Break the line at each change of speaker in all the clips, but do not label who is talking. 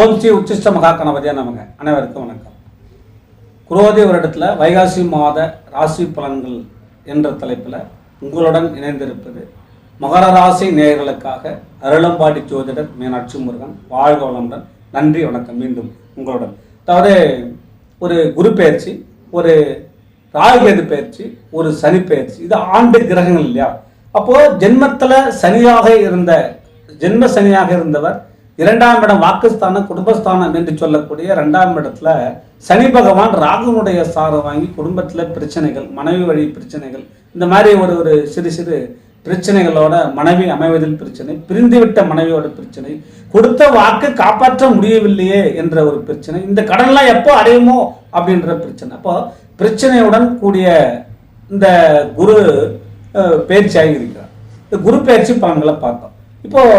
ஓம் ஸ்ரீ உச்சிஷ்ட மகா கணபதியாக நமங்க அனைவருக்கும் வணக்கம். குரோதி வருடத்தில் வைகாசி மாத ராசி பலன்கள் என்ற தலைப்பில் உங்களுடன் இணைந்திருப்பது மகர ராசி நேயர்களுக்காக அருளம்பாடி ஜோதிடர் மீனாட்சி முருகன் வாழ்க வளமுடன். நன்றி வணக்கம். மீண்டும் உங்களுடன். அதாவது ஒரு குரு பயிற்சி ஒரு ராகுகேது பயிற்சி ஒரு சனி பயிற்சி இது ஆண்டு கிரகங்கள் இல்லையா? அப்போது ஜென்மத்தில் சனியாக இருந்த ஜென்ம சனியாக இருந்தவர் இரண்டாம் இடம் வாக்குஸ்தானம் குடும்பஸ்தானம் என்று சொல்லக்கூடிய ரெண்டாம் இடத்துல சனி பகவான் ராகுனுடைய சாரம் வாங்கி குடும்பத்தில் பிரச்சனைகள் மனைவி வழி பிரச்சனைகள் இந்த மாதிரி ஒரு ஒரு சிறு சிறு பிரச்சனைகளோட மனைவி அமைவதில் பிரச்சனை பிரிந்துவிட்ட மனைவியோட பிரச்சனை கொடுத்த வாக்கு காப்பாற்ற முடியவில்லையே என்ற ஒரு பிரச்சனை இந்த கடன்லாம் எப்போ அடையுமோ அப்படின்ற பிரச்சனை. அப்போ பிரச்சனையுடன் கூடிய இந்த குரு பயிற்சியாகி இருக்கிறார். இந்த குரு பயிற்சி பலன்களை பார்த்தோம். இப்போது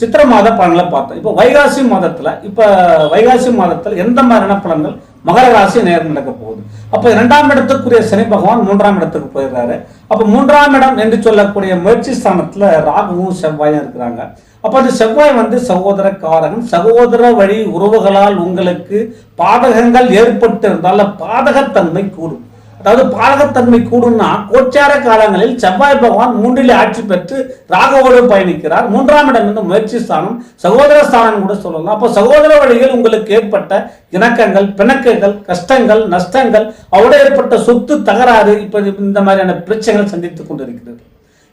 சித்திர மாத பலன்களை பார்த்தோம். இப்போ வைகாசி மாதத்தில் இப்போ வைகாசி மாதத்தில் எந்த மாதிரியான பலன்கள்? மகர ராசி நேரம் நடக்க போகுது. அப்போ இரண்டாம் இடத்துக்குரிய சனி பகவான் மூன்றாம் இடத்துக்கு போயிடுறாரு. அப்போ மூன்றாம் இடம் என்று சொல்லக்கூடிய முயற்சி ஸ்தானத்தில் ராகுவும் செவ்வாயும் இருக்கிறாங்க. அப்போ அந்த செவ்வாய் வந்து சகோதர காரகம் சகோதர வழி உறவுகளால் உங்களுக்கு பாதகங்கள் ஏற்பட்டு இருந்தால் பாதகத்தன்மை கூடும். அதாவது பாலகத்தன்மை கூடும்னா கோச்சார காலங்களில் செவ்வாய் பகவான் மூன்றிலே ஆட்சி பெற்று ராகவோடு பயணிக்கிறார். மூன்றாம் இடம் வந்து முயற்சி ஸ்தானம் சகோதர ஸ்தானம் கூட சொல்லலாம். அப்போ சகோதர வழியில் உங்களுக்கு ஏற்பட்ட இணக்கங்கள் பிணக்கங்கள் கஷ்டங்கள் நஷ்டங்கள் அவரோட ஏற்பட்ட சொத்து தகராறு இப்போ இந்த மாதிரியான பிரச்சனைகள் சந்தித்துக் கொண்டிருக்கிறது.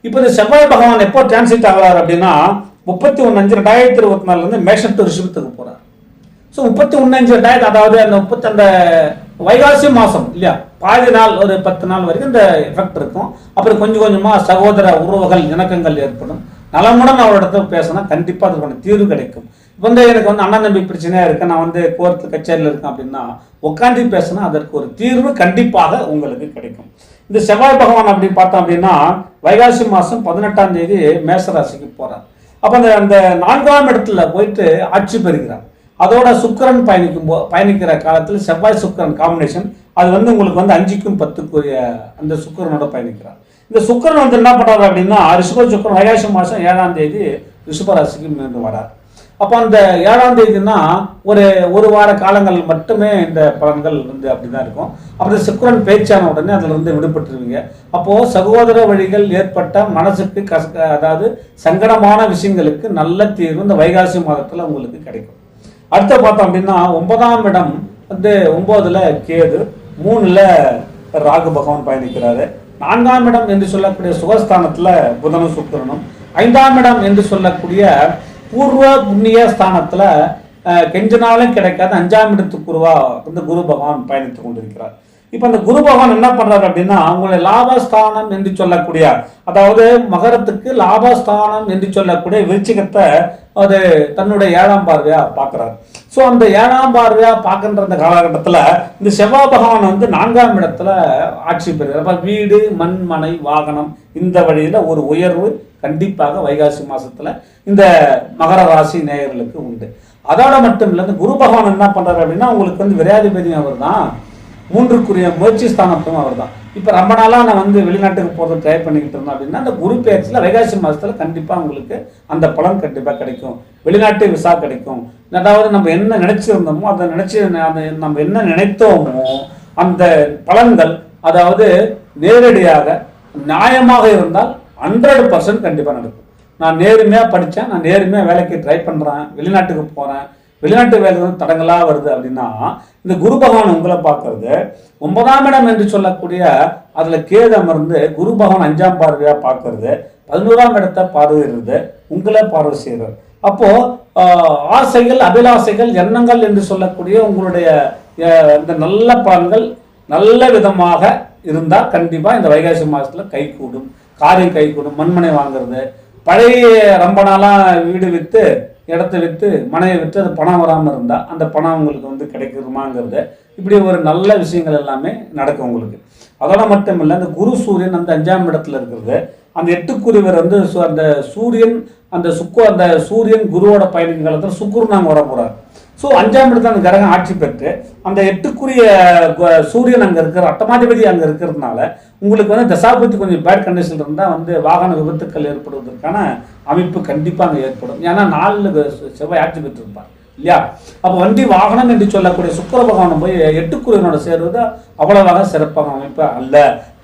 இப்போ இந்த செவ்வாய் பகவான் எப்போ டிரான்சிட் ஆகிறார் அப்படின்னா முப்பத்தி ஒன்று அஞ்சு ரெண்டாயிரத்தி இருபத்தி நாலுலேருந்து மேஷத்து ரிஷபத்துக்கு போகிறார் ஸோ முப்பத்தி ஒன்று அஞ்சு ரெண்டாயிரத்தி அதாவது அந்த முப்பத்தி அந்த வைகாசி மாதம் இல்லையா? பாதி நாள் ஒரு பத்து நாள் வரைக்கும் இந்த எஃபெக்ட் இருக்கும். அப்புறம் கொஞ்சம் கொஞ்சமாக சகோதர உறவுகள் இணக்கங்கள் ஏற்படும். நலமுடன் அவரோட பேசினா கண்டிப்பாக அதுக்கான தீர்வு கிடைக்கும். இப்போ வந்து எனக்கு வந்து அண்ணன் தம்பி பிரச்சனையாக இருக்கு நான் வந்து கோர்ட்டு கச்சேரியில் இருக்கேன் அப்படின்னா உட்காந்து பேசினா அதற்கு ஒரு தீர்வு கண்டிப்பாக உங்களுக்கு கிடைக்கும். இந்த செவ்வாய் பகவான் அப்படின்னு பார்த்தோம் அப்படின்னா வைகாசி மாதம் பதினெட்டாம் தேதி மேசராசிக்கு போகிறார் அப்போ அந்த அந்த நான்காம் இடத்துல போயிட்டு ஆட்சி பெறுகிறார். அதோட சுக்கரன் பயணிக்கும் போ பயணிக்கிற காலத்தில் செவ்வாய் சுக்கரன் காம்பினேஷன் அது வந்து உங்களுக்கு வந்து அஞ்சுக்கும் பத்துக்குரிய அந்த சுக்கரனோட பயணிக்கிறார். இந்த சுக்கரன் வந்து என்ன பண்றாரு அப்படின்னா ரிஷப சுக்கிரன் வைகாசி மாதம் ஏழாம் தேதி ரிஷபராசிக்கு மீண்டும் வரார். அப்போ அந்த ஏழாம் தேதினா ஒரு ஒரு வார காலங்கள் மட்டுமே இந்த பலன்கள் வந்து அப்படி தான் இருக்கும் அப்புறம் சுக்கிரன் பேச்சான உடனே அதில் இருந்து விடுபட்டுருவீங்க. அப்போது சகோதர வழிகள் ஏற்பட்ட மனசுக்கு கச அதாவது சங்கடமான விஷயங்களுக்கு நல்ல தீர்வு இந்த வைகாசி மாதத்தில் உங்களுக்கு கிடைக்கும். அடுத்து பார்த்தோம் அப்படின்னா ஒன்பதாம் இடம் வந்து ஒன்பதுல கேது மூணுல ராகு பகவான் பயணிக்கிறாரு. நான்காம் இடம் என்று சொல்லக்கூடிய சுகஸ்தானத்துல புதனும் சுக்கரனும். ஐந்தாம் இடம் என்று சொல்லக்கூடிய பூர்வ புண்ணிய ஸ்தானத்துல கெஞ்ச நாளும் கிடைக்காத. அஞ்சாம் இடத்துக்குருவா வந்து குரு பகவான் பயணித்துக் கொண்டிருக்கிறார். இப்போ அந்த குரு பகவான் என்ன பண்றாரு அப்படின்னா அவங்களை லாபஸ்தானம் என்று சொல்லக்கூடிய அதாவது மகரத்துக்கு லாபஸ்தானம் என்று சொல்லக்கூடிய விருச்சிகத்தை அது தன்னுடைய ஏழாம் பார்வையா பார்க்குறாரு. ஸோ அந்த ஏழாம் பார்வையா பார்க்கின்ற அந்த காலகட்டத்தில் இந்த செவ்வாய் பகவான் வந்து நான்காம் இடத்துல ஆட்சி பெறுகிறார். அப்போ வீடு மண் மனை வாகனம் இந்த வழியில் ஒரு உயர்வு கண்டிப்பாக வைகாசி மாசத்துல இந்த மகர ராசி நேயர்களுக்கு உண்டு. அதோட மட்டும் இல்லை இந்த குரு பகவான் என்ன பண்றாரு அப்படின்னா உங்களுக்கு வந்து விரையாதிபதி அவர் தான். மூன்றுக்குரிய முயற்சி ஸ்தானத்தும் அவர் தான் இப்போ ரொம்ப நாளாக நான் வந்து வெளிநாட்டுக்கு போகிறது ட்ரை பண்ணிக்கிட்டு இருந்தோம் அப்படின்னா அந்த குரு பேச்சில் வைகாசி மாதத்தில் கண்டிப்பாக உங்களுக்கு அந்த பலன் கண்டிப்பாக கிடைக்கும். வெளிநாட்டு விசா கிடைக்கும். அதாவது நம்ம என்ன நினச்சிருந்தோமோ அதை நினச்சி அந்த நம்ம என்ன நினைத்தோமோ அந்த பலன்கள் அதாவது நேரடியாக நியாயமாக இருந்தால் ஹண்ட்ரட் பர்சன்ட் கண்டிப்பாக நடக்கும். நான் நேர்மையாக படித்தேன் நான் நேர்மையாக வேலைக்கு ட்ரை பண்ணுறேன் வெளிநாட்டுக்கு போகிறேன் வெளிநாட்டு வேலை தடங்களாக வருது அப்படின்னா இந்த குரு பகவான் உங்களை பார்க்கறது ஒன்பதாம் இடம் என்று சொல்லக்கூடிய அதில் கேது அமர்ந்து குரு பகவான் அஞ்சாம் பார்வையாக பார்க்கறது பதினோராம் இடத்தை பார்வையிடுறது உங்களை பார்வை செய்கிறது அப்போது ஆசைகள் அபிலாசைகள் எண்ணங்கள் என்று சொல்லக்கூடிய உங்களுடைய இந்த நல்ல பலன்கள் நல்ல விதமாக இருந்தால் கண்டிப்பாக இந்த வைகாசி மாதத்தில் கை கூடும். காரியம் கை கூடும். மண்மனை வாங்குறது. பழைய ரொம்ப நாளாக வீடு விற்று இடத்த விற்று மனையை விற்று அது பணம் வராமல் இருந்தால் அந்த பணம் உங்களுக்கு வந்து கிடைக்குமாங்கிறத இப்படி ஒரு நல்ல விஷயங்கள் எல்லாமே நடக்கும் உங்களுக்கு. அதோட மட்டும் இல்லை அந்த குரு சூரியன் அந்த அஞ்சாம் இடத்துல இருக்கிறது அந்த எட்டுக்குருவர் வந்து சு- அந்த சூரியன் அந்த சுக்கு அந்த சூரியன் குருவோட பயணிக்கிற காலத்தில் சுக்குருநாங்க வர போகிறார் ஸோ அஞ்சாம் இடத்துல அந்த கிரகம் ஆட்சி பெற்று அந்த எட்டுக்குரிய சூரியன் அங்கே இருக்கிற அட்டமாதிபதி அங்கே இருக்கிறதுனால உங்களுக்கு வந்து தசாபத்தி கொஞ்சம் பேட் கண்டிஷன் இருந்தால் வந்து வாகன விபத்துக்கள் ஏற்படுவதற்கான அமைப்பு கண்டிப்பாக அங்கே ஏற்படும். ஏன்னா நாலு செவ்வாய் ஆட்சி பெற்றிருப்பார். இல்லையா? அப்போ வண்டி வாகனம் என்று சொல்லக்கூடிய சுக்கர பகவானம் போய் எட்டுக்குரியனோட சேர்வது அவ்வளவாக சிறப்பான அமைப்பு அல்ல.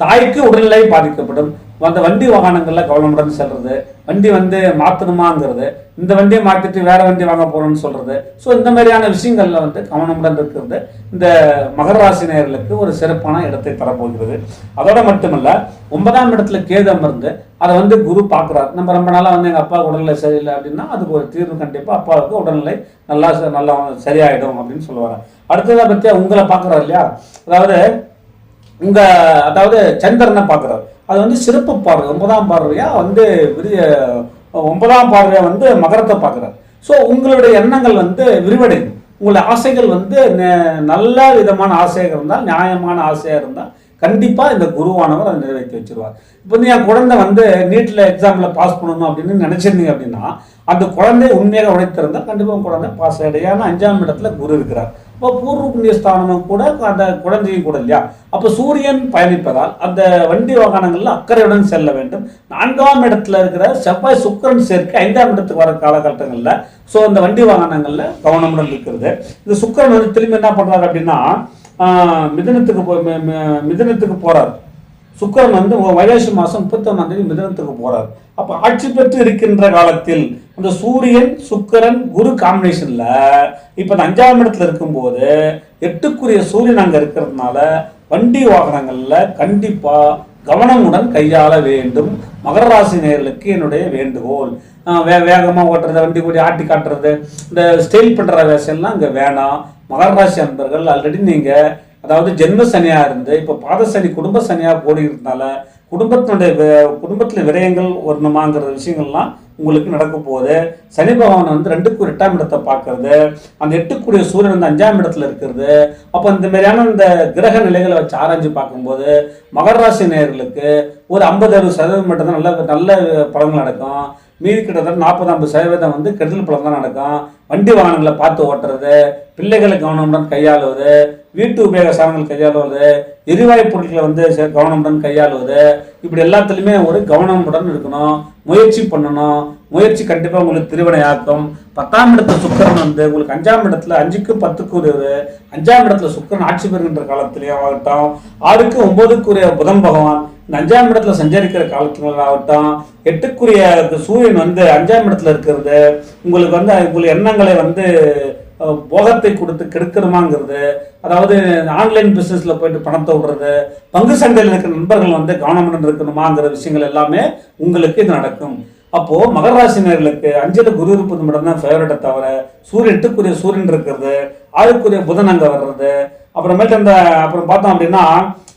தாய்க்கு உடல்நிலை பாதிக்கப்படும். அந்த வண்டி வாகனங்களில் கவனமுடன் செல்றது வண்டி வந்து மாற்றணுமாங்கிறது இந்த வண்டியை மாற்றிட்டு வேற வண்டி வாங்க போகிறோம்னு சொல்றது. ஸோ இந்த மாதிரியான விஷயங்கள்ல வந்து கவனமுடன் இருக்கிறது இந்த மகர ராசி ஒரு சிறப்பான இடத்தை தரப்போகிறது. அதோட மட்டுமல்ல ஒன்பதாம் இடத்துல கேது அமர்ந்து அதை வந்து குரு பார்க்குறாரு. நம்ம ரொம்ப நாளாக வந்து எங்கள் அப்பா உடல்நிலை சரியில்லை அப்படின்னா அதுக்கு ஒரு தீர்வு கண்டிப்பாக அப்பாவுக்கு உடல்நிலை நல்லா ச- நல்லா சரியாயிடும் அப்படின்னு சொல்லுவாங்க அடுத்ததை பற்றி உங்களை பார்க்குறாரு இல்லையா? அதாவது உங்கள் அதாவது சந்திரனை பார்க்குறாரு. அது வந்து சிறப்பு பார்வை ஒன்பதாம் பார்வையாக வந்து விரிய ஒன்பதாம் பார்வையாக வந்து மகரத்தை பார்க்குறாரு. ஸோ உங்களுடைய எண்ணங்கள் வந்து விரிவடையும். உங்களுடைய ஆசைகள் வந்து நல்ல விதமான ஆசையாக இருந்தால் நியாயமான ஆசையாக இருந்தால் கண்டிப்பாக இந்த குருவானவர் அதை நிறைவேற்றி வச்சிருவார். இப்போ வந்து என் குழந்தை வந்து நீட்டில் எக்ஸாமில் பாஸ் பண்ணணும் அப்படின்னு நினச்சிருந்தீங்க அப்படின்னா அந்த குழந்தை உண்மையாக உழைத்திருந்தால் கண்டிப்பாக குழந்தை பாஸ் ஆகிடும் ஏன்னா அஞ்சாம் இடத்துல குரு இருக்கிறார். இப்போ பூர்வ புண்ணிய ஸ்தானமும் கூட அந்த குழந்தையும் கூட இல்லையா? அப்போ சூரியன் பயணிப்பதால் அந்த வண்டி வாகனங்களில் அக்கறையுடன் செல்ல வேண்டும். நான்காம் இடத்துல இருக்கிற செவ்வாய் சுக்கிரன் சேர்க்கை ஐந்தாம் இடத்துக்கு வர காலகட்டங்களில் ஸோ அந்த வண்டி வாகனங்களில் கவனமுடன் இருக்கிறது. இந்த சுக்கிரன் வந்து திரும்பி என்ன பண்ணுறாரு அப்படின்னா மிதனத்துக்கு போ மி- போகிறார் சுக்கரன் சுக்கிரன் வந்து வைகாசி மாதம் முப்பத்தொன்னாம் தேதி மிதனத்துக்கு போகிறார் அப்போ ஆட்சி பெற்று இருக்கின்ற காலத்தில் இந்த சூரியன் சுக்கரன் குரு காம்பினேஷன்ல இப்போ இந்த அஞ்சாம் இடத்துல இருக்கும்போது எட்டுக்குரிய சூரியன் அங்கே இருக்கிறதுனால வண்டி வாகனங்களில் கண்டிப்பாக கவனமுடன் கையாள வேண்டும். மகர ராசி நேர்களுக்கு என்னுடைய வேண்டுகோள். வே வேகமாக ஓட்டுறது வண்டி கூடி ஆட்டி காட்டுறது இந்த ஸ்டைல் பண்ணுற வேஷம்லாம் இங்கே வேணாம். மகர ராசி அன்பர்கள் ஆல்ரெடி நீங்கள் அதாவது ஜென்ம சனியாக இருந்து இப்போ பாத சனி குடும்ப சனியாக போடுகிறதுனால குடும்பத்தினுடைய குடும்பத்தில் விரயங்கள் வரணுமாங்கிற விஷயங்கள்லாம் உங்களுக்கு நடக்க போகுது. சனி பகவான் வந்து ரெண்டுக்கு ஒரு எட்டாம் இடத்தை பார்க்கறது. அந்த எட்டுக்குரிய சூரியன் வந்து அஞ்சாம் இடத்துல இருக்கிறது. அப்போ இந்த மாதிரியான இந்த கிரக நிலைகளை வச்சு ஆராய்ஞ்சு பார்க்கும்போது மகர ராசி நேர்களுக்கு ஒரு ஐம்பது அறுபது சதவீதம் மட்டும் தான் நல்ல நல்ல பலன்கள் நடக்கும். மீதி கிட்டத்தட்ட நாற்பது ஐம்பது சதவீதம் வந்து கெடுதல் பலன் தான் நடக்கும். வண்டி வாகனங்களை பார்த்து ஓட்டுறது பிள்ளைகளை கவனமுடன் கையாளுவது வீட்டு உபயோக சாதனங்கள் கையாளுவது எரிவாயு பொருட்களை வந்து கவனமுடன் கையாளுவது இப்படி எல்லாத்துலேயுமே ஒரு கவனமுடன் இருக்கணும் முயற்சி பண்ணணும் முயற்சி கண்டிப்பாக உங்களுக்கு திருவினையாக்கும் பத்தாம் இடத்துல சுக்கரன் வந்து உங்களுக்கு அஞ்சாம் இடத்துல அஞ்சுக்கு பத்துக்கு உரியவர். அஞ்சாம் இடத்துல சுக்கரன் ஆட்சி பெறுகின்ற காலத்திலேயும் ஆகட்டும். ஆறுக்கு ஒன்பதுக்குரிய புதன் பகவான் இந்த அஞ்சாம் இடத்துல சஞ்சரிக்கிற காலத்துல ஆகட்டும் எட்டுக்குரிய சூரியன் வந்து அஞ்சாம் இடத்துல இருக்கிறது. உங்களுக்கு வந்து உங்களுக்கு எண்ணங்களை வந்து போகத்தை கொடுத்து கெடுக்கணுமாங்கிறது அதாவது ஆன்லைன் பிஸ்னஸில் போயிட்டு பணத்தை விடுறது பங்கு சந்தையில் இருக்கிற நண்பர்கள் வந்து கவனமுடன் இருக்கணுமாங்கிற விஷயங்கள் எல்லாமே உங்களுக்கு இது நடக்கும். அப்போது மகராசினர்களுக்கு ராசினியர்களுக்கு குரு இருப்பது மட்டும்தான் ஃபேவரட்டை தவிர சூரியன் எட்டுக்குரிய சூரியன் இருக்கிறது ஆளுக்குரிய புதன் அங்கே வர்றது அப்புறமேட்டு அந்த அப்புறம் பார்த்தோம் அப்படின்னா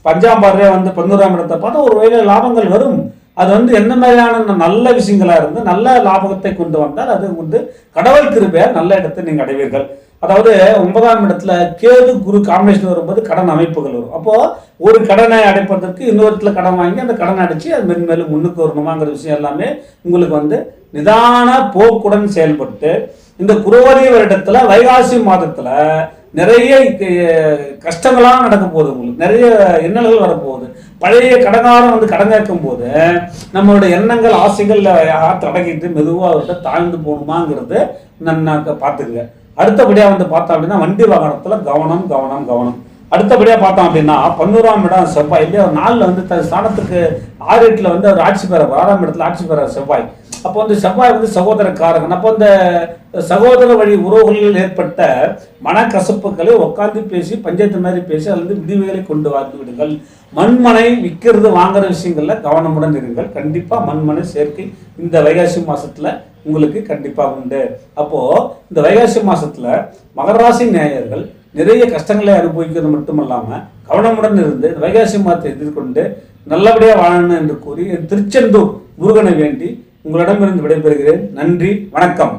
பஞ்சாம் பார்வையா வந்து பதினோராம் இடத்தை பார்த்தா ஒரு வகையில் லாபங்கள் வரும். அது வந்து என்ன மாதிரியான நல்ல விஷயங்களாக இருந்து நல்ல லாபத்தை கொண்டு வந்தால் அது வந்து கடவுள் கிருபையா நல்ல இடத்தை நீங்கள் அடைவீர்கள். அதாவது ஒன்பதாம் இடத்துல கேது குரு காம்பினேஷன் வரும்போது கடன் அமைப்புகள் வரும். அப்போது ஒரு கடனை அடைப்பதற்கு இன்னொரு கடன் வாங்கி அந்த கடனை அடைச்சி அது மென் மேலும் முன்னுக்கு வரணுமாங்கிற விஷயம் எல்லாமே உங்களுக்கு வந்து நிதான போக்குடன் செயல்பட்டு இந்த குரோவரி வருடத்துல வைகாசி மாதத்துல நிறைய கஷ்டங்களாக நடக்க போகுது உங்களுக்கு. நிறைய எண்ணல்கள் வரப்போகுது பழைய கடங்காரம் வந்து கடன் கேட்கும் போது நம்மளோட எண்ணங்கள் ஆசைகள் ஆற்று அடக்கிட்டு மெதுவாக அவர்கிட்ட தாழ்ந்து போகணுமாங்கிறது நான் பார்த்துக்குங்க. அடுத்தபடியாக வந்து பார்த்தோம் அப்படின்னா வண்டி வாகனத்தில் கவனம் கவனம் கவனம். அடுத்தபடியாக பார்த்தோம் அப்படின்னா பன்னூறாம் இடம் செவ்வாய். இல்லையா ஒரு நாளில் வந்து தன் ஸ்தானத்துக்கு ஆறு எட்டில் வந்து அவர் ஆட்சி பெற ஆறாம் இடத்துல ஆட்சி பெற செவ்வாய். அப்போ வந்து செவ்வாய் வந்து சகோதரக்காரகன். அப்போ இந்த சகோதர வழி உறவுகளில் ஏற்பட்ட மனக்கசப்புகளை உட்கார்ந்து பேசி பஞ்சாயத்து மாதிரி பேசி அல்லது விடுவிகளை கொண்டு வந்து விடுங்கள். மண்மனை விற்கிறது வாங்குற விஷயங்களில் கவனமுடன் இருங்கள். கண்டிப்பாக மண்மனை சேர்க்கை இந்த வைகாசி மாதத்தில் உங்களுக்கு கண்டிப்பாக உண்டு. அப்போது இந்த வைகாசி மாதத்தில் மகராசி நேயர்கள் நிறைய கஷ்டங்களை அனுபவிக்கிறது மட்டுமல்லாம கவனமுடன் இருந்து இந்த வைகாசி மாதத்தை எதிர்கொண்டு நல்லபடியாக வாழணும் என்று கூறி திருச்செந்தூர் முருகனை வேண்டி உங்களிடமிருந்து விடைபெறுகிறேன். நன்றி வணக்கம்.